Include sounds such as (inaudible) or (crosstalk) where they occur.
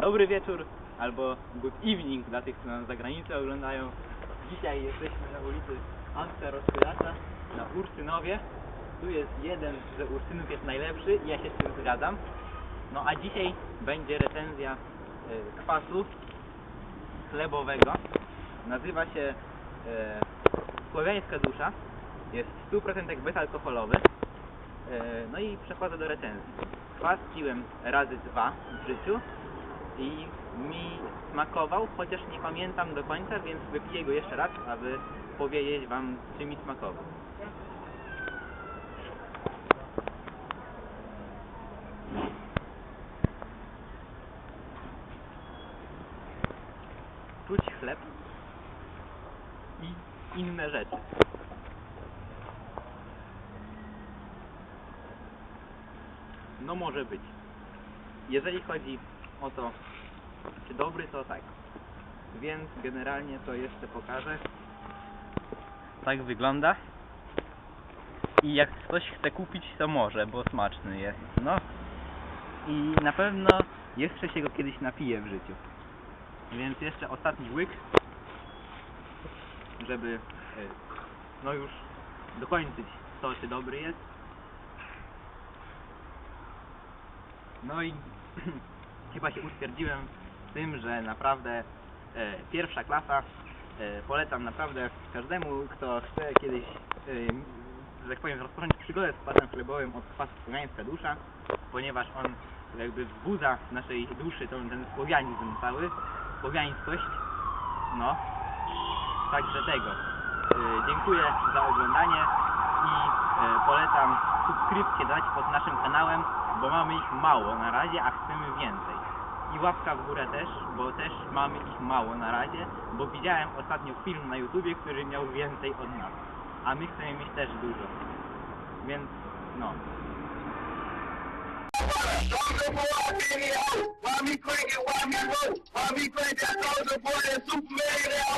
Dobry wieczór, albo good evening dla tych, co nas za granicę oglądają. Dzisiaj jesteśmy na ulicy Antka Rozchylacza na Ursynowie. Tu jest jeden, że Ursynów jest najlepszy i ja się z tym zgadzam. No a dzisiaj będzie recenzja e, kwasu chlebowego. Nazywa się e, Słowiańska Dusza. Jest w 100% bezalkoholowy. E, no i przechodzę do recenzji. Kwas piłem razy dwa w życiu i mi smakował, chociaż nie pamiętam do końca, więc wypiję go jeszcze raz, aby powiedzieć Wam, czy mi smakował. Czuć chleb i inne rzeczy. No może być. Jeżeli chodzi o to, czy dobry, to tak. Więc generalnie to jeszcze pokażę. Tak wygląda. I jak ktoś chce kupić, to może, bo smaczny jest. No. I na pewno jeszcze się go kiedyś napije w życiu. Więc jeszcze ostatni łyk, żeby e, no już dokończyć to, czy dobry jest. No i (clears throat) chyba się utwierdziłem w tym, że naprawdę e, pierwsza klasa e, polecam naprawdę każdemu, kto chce kiedyś, e, że tak powiem, rozpocząć przygodę z kwasem chlebowym od kwasu słowiańska dusza, ponieważ on jakby wzbudza w naszej duszy ten, ten słowianizm cały, słowiańskość, no, także tego. E, dziękuję za oglądanie i e, polecam subskrypcję dać pod naszym kanałem, bo mamy ich mało na razie, a chcemy więcej. I łapka w górę też, bo też mamy ich mało na razie, bo widziałem ostatnio film na YouTubie, który miał więcej od nas. A my chcemy mieć też dużo. Więc no. Why me cranking? Why me roach? Why me cranking? that told boy that Superman that I